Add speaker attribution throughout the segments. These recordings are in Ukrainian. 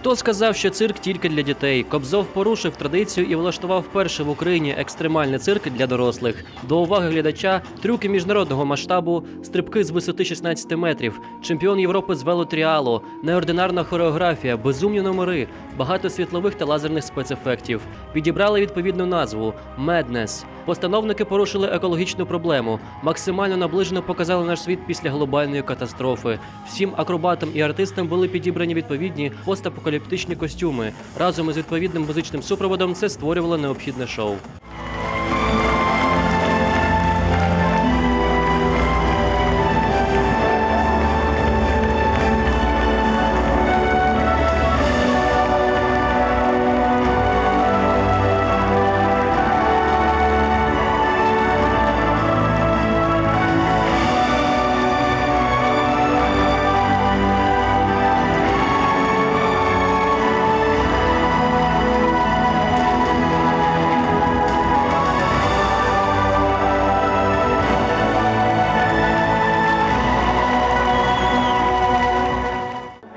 Speaker 1: Хто сказав, що цирк тільки для дітей? Кобзов порушив традицію і влаштував перший в Україні екстремальний цирк для дорослих. До уваги глядача трюки міжнародного масштабу, стрибки з висоти 16 метрів, чемпіон Європи з велотріалу, неординарна хореографія, безумні номери, багато світлових та лазерних спецефектів. Підібрали відповідну назву Меднес. Постановники порушили екологічну проблему, максимально наближено показали наш світ після глобальної катастрофи. Всім акробатам і артистам були підібрані відповідні постапокаліптичні костюми. Разом із відповідним музичним супроводом це створювало необхідне шоу.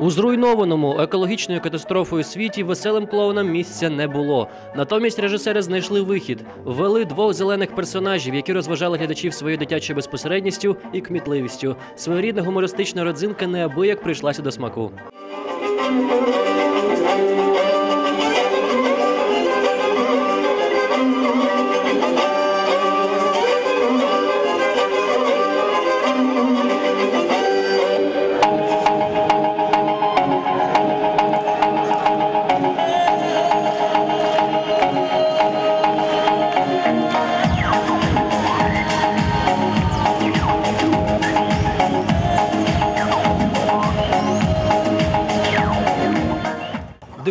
Speaker 1: У зруйнованому екологічною катастрофою світі веселим клоунам місця не було. Натомість режисери знайшли вихід, ввели двох зелених персонажів, які розважали глядачів своєю дитячою безпосередністю і кмітливістю. Своєрідна гумористична родзинка неабияк прийшлася до смаку.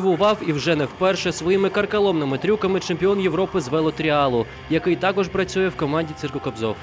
Speaker 1: Дивував і вже не вперше своїми каркаломними трюками чемпіон Європи з велотріалу, який також працює в команді цирку Кобзов.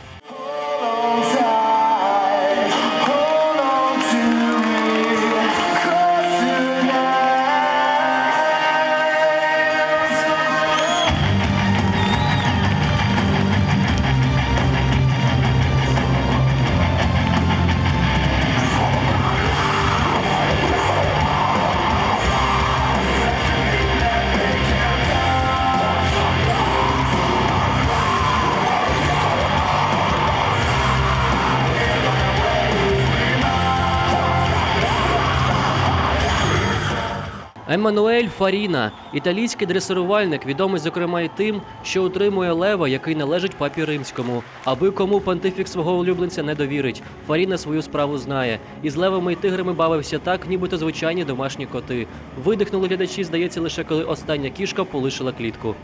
Speaker 1: Еммануель Фаріна, італійський дресирувальник, відомий зокрема і тим, що утримує лева, який належить папі римському. Аби кому понтифік свого улюбленця не довірить. Фаріна свою справу знає. Із левами і тиграми бавився так, нібито звичайні домашні коти. Видихнули глядачі, здається, лише коли остання кішка полишила клітку.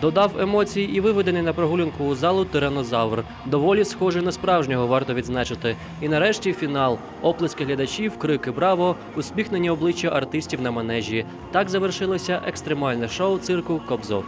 Speaker 1: Додав емоцій і виведений на прогулянку у залу тиранозавр. Доволі схожий на справжнього, варто відзначити. І нарешті фінал. Оплески глядачів, крики Браво, усміхнені обличчя артистів на манежі. Так завершилося екстремальне шоу цирку Кобзов.